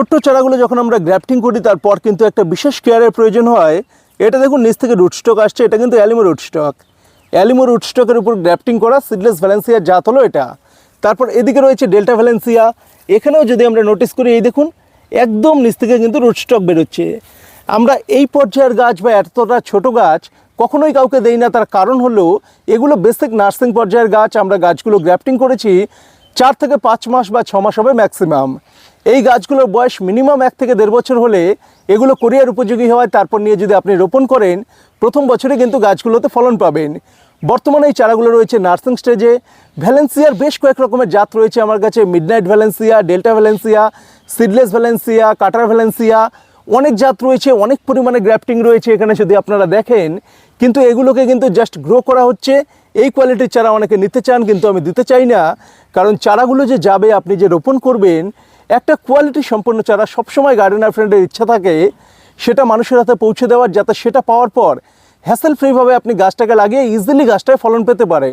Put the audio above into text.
ছোট্ট চারাগুলো যখন আমরা গ্রাফটিং করি, তারপর কিন্তু একটা বিশেষ কেয়ারের প্রয়োজন হয়। এটা দেখুন, নিচ থেকে রুট স্টক আসছে, এটা কিন্তু alemow root stock alemow root স্টকের উপর গ্রাফটিং করা, সিডলেস ভ্যালেন্সিয়ার জাত হলো এটা। তারপর এদিকে রয়েছে ডেল্টা ভ্যালেন্সিয়া। এখানেও যদি আমরা নোটিস করি, এই দেখুন, একদম নিচ থেকে কিন্তু রুট স্টক বেরোচ্ছে। আমরা এই পর্যায়ের গাছ বা এতটা ছোট গাছ কখনোই কাউকে দেই না। তার কারণ হলো, এগুলো বেসিক নার্সিং পর্যায়ের গাছ। আমরা গাছগুলো গ্রাফটিং করেছি। চার থেকে পাঁচ মাস বা ছ মাস হবে ম্যাক্সিমাম এই গাছগুলোর বয়স মিনিমাম এক থেকে দেড় বছর হলে এগুলো কোরিয়ার উপযোগী হওয়ায় তারপর নিয়ে যদি আপনি রোপণ করেন, প্রথম বছরে কিন্তু গাছগুলোতে ফলন পাবেন। বর্তমানে এই চারাগুলো রয়েছে নার্সিং স্টেজে। ভ্যালেন্সিয়ার বেশ কয়েক রকমের জাত রয়েছে আমার কাছে। Midnight Valencia, delta Valencia, seedless Valencia, cutter Valencia, অনেক জাত রয়েছে, অনেক পরিমাণে গ্রাফটিং রয়েছে এখানে যদি আপনারা দেখেন। কিন্তু এগুলোকে কিন্তু জাস্ট গ্রো করা হচ্ছে এই কোয়ালিটির চারা অনেকে নিতে চান কিন্তু আমি দিতে চাই না। কারণ চারাগুলো যে যাবে, আপনি যে রোপণ করবেন, একটা কোয়ালিটি সম্পন্ন চারা সবসময় গার্ডেনার ফ্রেন্ডের ইচ্ছা থাকে, সেটা মানুষের হাতে পৌঁছে দেওয়ার, যাতে সেটা পাওয়ার পর হ্যাসেল ফ্রিভাবে আপনি গাছটাকে লাগিয়ে ইজিলি গাছটায় ফলন পেতে পারেন।